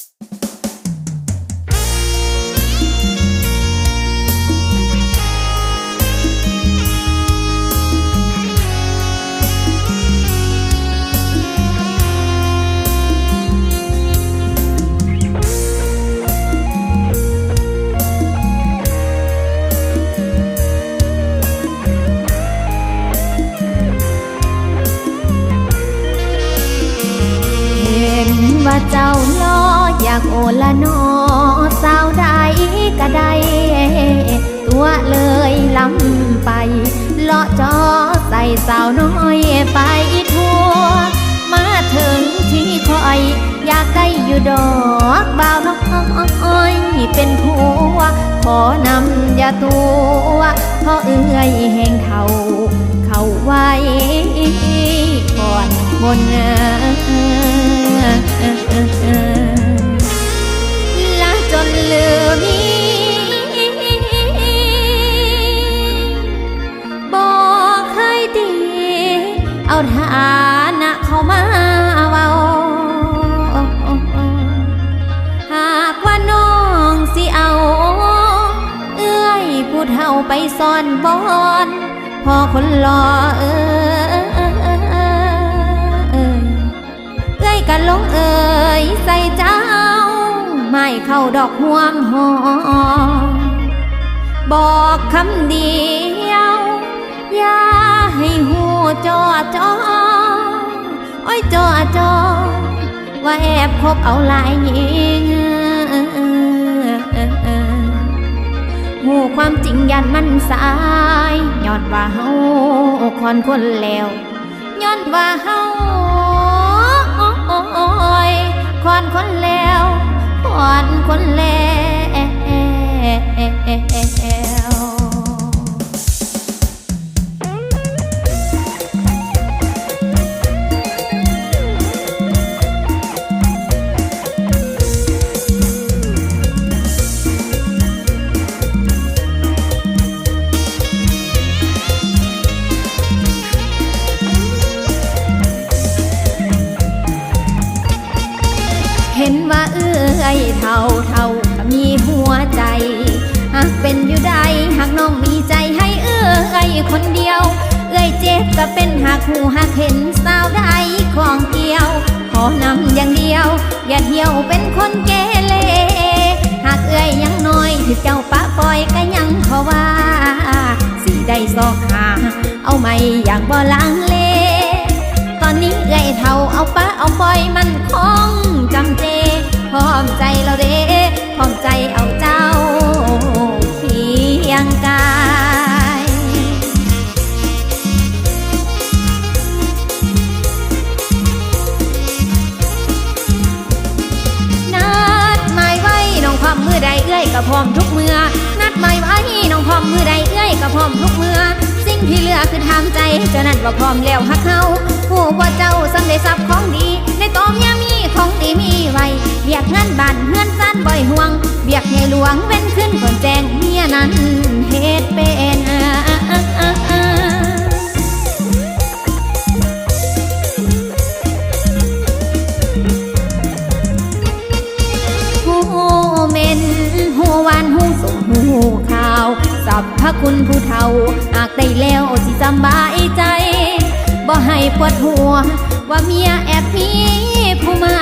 เออยากโอละนอสาวใดก็ได้ตัวเลยลำไปเลาะจอใส่สาวน้อยไปทั่ว มาถึงที่คอย อยากได้อยู่ดอกบ่าวน้อยเป็นผัว ขอนำยาตัวเพราะเอื้อยแห่งเขา เขาไว้ก่อนคนงา ซ่อนบอนพอคนรอเอ้ยเอ้ยกันลงเอ้ยใส่เจ้า ไม่เข้าดอกห่วงหอมบอกคำเดียว อย่าให้หูจอจอโอ้ยจอจอว่าแอบคบเอาหลายหญิง หูความจริงยันมันสายย้อนว่าเฮาคอนคนแล้วย้อนว่าเฮาคอนคนแล้วคอนคนแล้ว เอื้อยเท่าเท่าก็มีหัวใจหากเป็นอยู่ใดหากน้องมีใจให้เอื้อยคนเดียว เอื้อยเจ็บก็เป็นหากหูหากเห็นสาวใดของเกี่ยว ขอนำอย่างเดียว อย่าเที่ยวเป็นคนเกเรหากเอื้อยยังน้อยถือเจ้าปะปล่อยก็ยังขอว่า สิได้สอกหาเอาไม่อย่างบ่ลังเล ตอนนี้เอื้อยเท่าเอาปะเอาปล่อยมันคง ก็พร้อมทุกเมื่อ นัดหมายไว้น้องพร้อมมือใดเอื้อยก็พร้อมทุกเมื่อ สิ่งที่เหลือคือทำใจเจ้านั้นว่าพร้อมแล้วฮักเขาผู้ว่าเจ้าสำได้สับของดี ในตอมยามีของดีมีไว้เบียกเงินบานเงินสั้นบ่อยห่วง เบียกใหญ่หลวงเว้นขึ้นคนแจ้งเมียนั้นเฮ็ดเป็น สับพระคุณผู้เฒ่าหากได้แล้วสิจำบายใจ บ่ให้ปวดหัว ว่าเมียแอบมีผู้ใหม่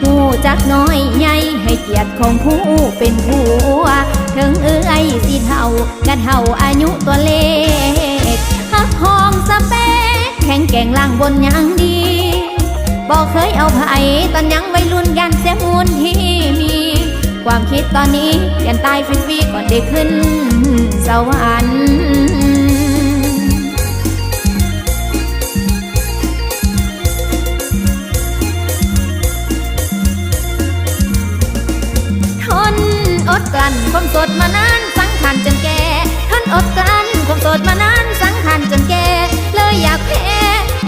หูจักน้อยใหญ่ให้เกียรติของผู้เป็นผัวถึงเอื้อยสิเท่ากะเท่าอายุตัวเล็กฮักหอมสเปกแข็งแกร่งล่างบนย่างดีบอกเคยเอาไผ่ตอนยังวัยรุ่นยันเสียมูลที่มี ความคิดตอนนี้ยันตายฟรีก่อนได้ขึ้น สวรรค์ทนอดกลั้นความสดมานานสังขารจนแก่ทนอดกลั้นความสดมานานสังขารจนแก่เลยอยากแพ้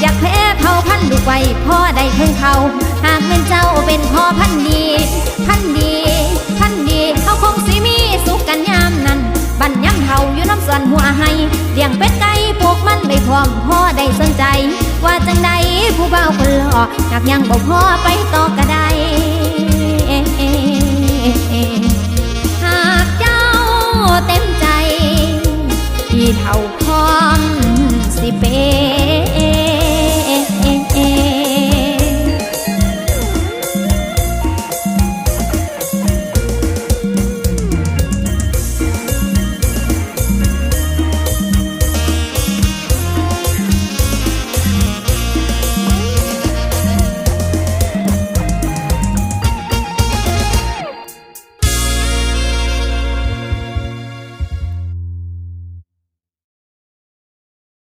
อยากแพ้เผาพันธุ์ลูกไว้พ่อได้เพิ่งเขาหากเป็นเจ้าเป็นพ่อพันธุ์ดี พันธุ์ดี เฮาอยู่น้ำส่วนหัวให้เลี้ยงเป็ดไก่ปลูกมันไม่พร้อมพ่อได้สนใจ ว่าจังใดผู้เบาคนหล่อหากยังบอกพ่อไปต่อก็ได้หากเจ้าเต็มใจที่เฒ่า